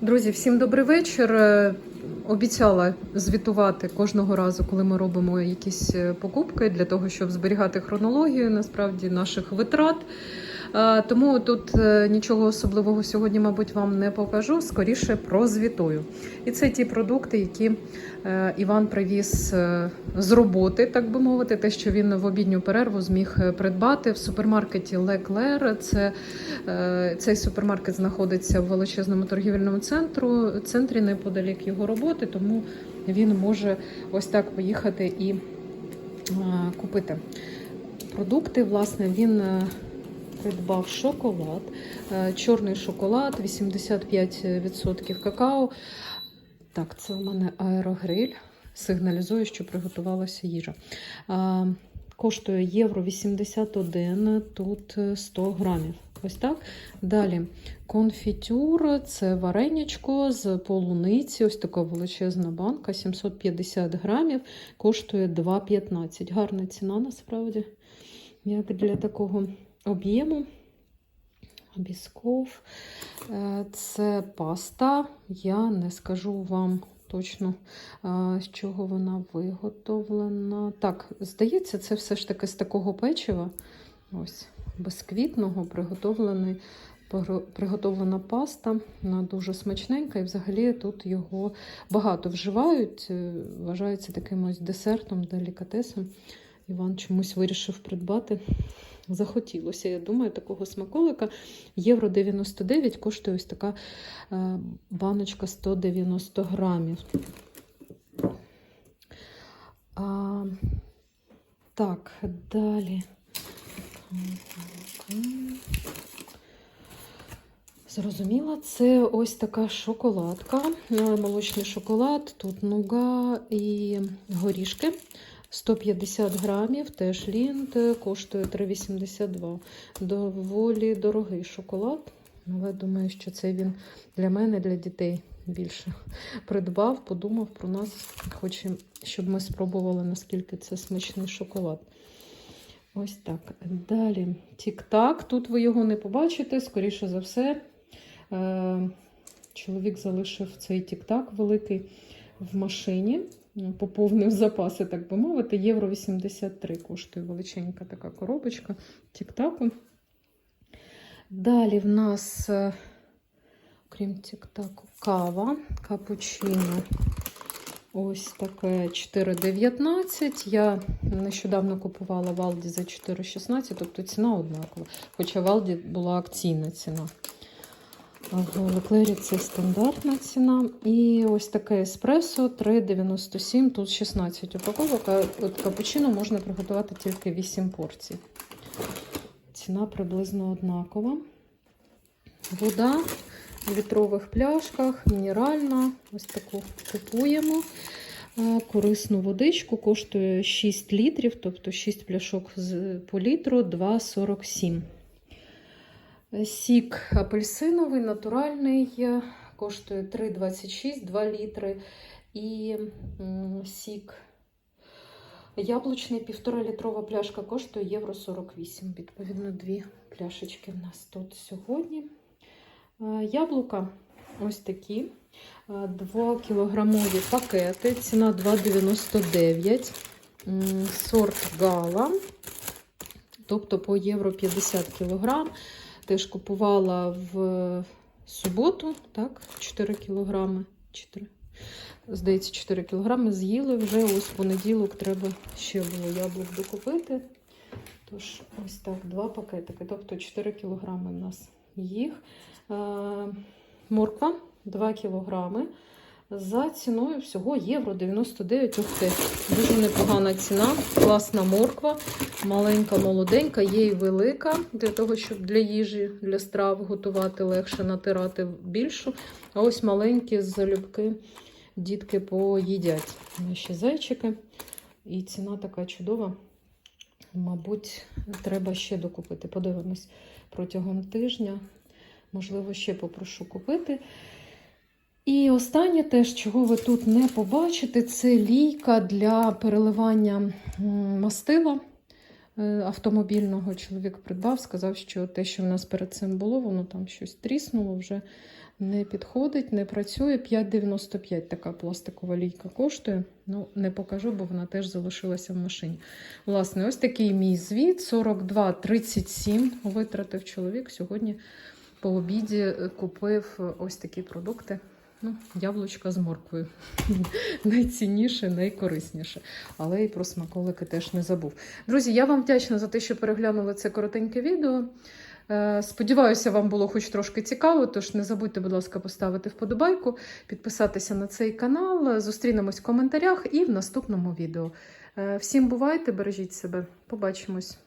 Друзі, всім добрий вечір. Е, Обіцяла звітувати кожного разу, коли ми робимо якісь е, покупки для того, щоб зберігати хронологію насправді наших витрат. Е, Тому тут е, нічого особливого сьогодні, мабуть, вам не покажу. Скоріше прозвітую. І це ті продукти, які е, Іван привіз з роботи, так би мовити, те, що він в обідню перерву зміг придбати в супермаркеті Леклер. Це Цей супермаркет знаходиться в величезному торгівельному центру, центрі неподалік його роботи, тому він може ось так поїхати і купити продукти. Власне, він придбав шоколад, е, чорний шоколад, 85% какао. Так, це у мене аерогриль. Сигналізує, що приготувалася їжа. Коштує євро 81, тут е, 100 грамів. Ось так. Далі конфітюр це варенячко з полуниці. Ось така величезна банка, 750 грамів, коштує 2,15. Гарна ціна насправді, як для такого об'єму. Бісков. Е, Це паста. Я не скажу вам точно, з чого вона виготовлена. Так, здається, це все ж таки з такого печива. Ось, безквітного, приготовлений. Приготовлена паста, вона дуже смачненька, і взагалі тут його багато вживають. е, Вважається таким ось десертом, делікатесом. Іван чомусь вирішив придбати. Захотілося, я думаю, такого смаколика. Євро 99 коштує ось така е, баночка 190 грамів. А, так, далі. Зрозуміла, це ось така шоколадка, е, молочний шоколад, тут нуга і горішки. 150 грамів, теж лінт, коштує 3,82. Доволі дорогий шоколад. Але думаю, що це він для мене, для дітей більше придбав, подумав про нас, хоче, щоб ми спробували, наскільки це смачний шоколад. Ось так. Далі тік-так. Тут ви його не побачите, скоріше за все. Е, Чоловік залишив цей тік-так великий в машині, поповнив запаси, так би мовити. Євро 83 коштує величенька така коробочка тік-таку. Далі в нас, е, крім тік-таку, кава, капучино. Ось таке 4,19. Я нещодавно купувала в Алді за 4,16, тобто ціна однакова. Хоча в Алді була акційна ціна. Леклері це стандартна ціна. І ось таке еспресо 3,97, тут 16 упаковок. А от капучино можна приготувати тільки 8 порцій. Ціна приблизно однакова. Вода в літрових пляшках, мінеральна. Ось таку купуємо. Е, Корисну водичку коштує 6 літрів, тобто 6 пляшок по літру 2,47. Сік апельсиновий, натуральний, е, коштує 3,26, 2 літри. І сік яблучний, 1,5 літрова пляшка коштує євро 48. Відповідно, дві пляшечки в нас тут сьогодні. Е, Яблука ось такі. 2 кілограмові пакети. Ціна 2,99. Сорт гала. Тобто по євро 50 кілограм. Теж купувала в суботу, так, 4 кілограми. 4. Здається, 4 кілограми з'їли вже. Ось понеділок треба ще було яблук докупити. Тож, ось так, два пакетики. Тобто 4 кілограми в нас їх. Е, Морква 2 кілограми. За ціною всього євро 99. Ух ти, дуже непогана ціна. Класна морква, маленька, молоденька, є і велика для того, щоб для їжі, для страв готувати легше натирати більшу. А ось маленькі залюбки дітки поїдять. Наші зайчики. І ціна така чудова. Мабуть, треба ще докупити. Подивимось протягом тижня. Можливо, ще попрошу купити. І останнє теж, чого ви тут не побачите, це лійка для переливання мастила е, автомобільного. Чоловік придбав, сказав, що те, що в нас перед цим було, воно там щось тріснуло вже Не підходить, не працює. 5,95 така пластикова лійка коштує. Ну, не покажу, бо вона теж залишилася в машині. Власне, ось такий мій звіт: 42,37 витратив чоловік. Сьогодні по обіді купив ось такі продукти. Ну, яблучка з морквою. Найцінніше, найкорисніше. Але і про смаколики теж не забув. Друзі, я вам вдячна за те, що переглянули це коротеньке відео. Е, Сподіваюся, вам було хоч трошки цікаво, тож не забудьте, будь ласка, поставити вподобайку, підписатися на цей канал. Зустрінемось в коментарях і в наступному відео. Е, Всім бувайте, бережіть себе. Побачимось!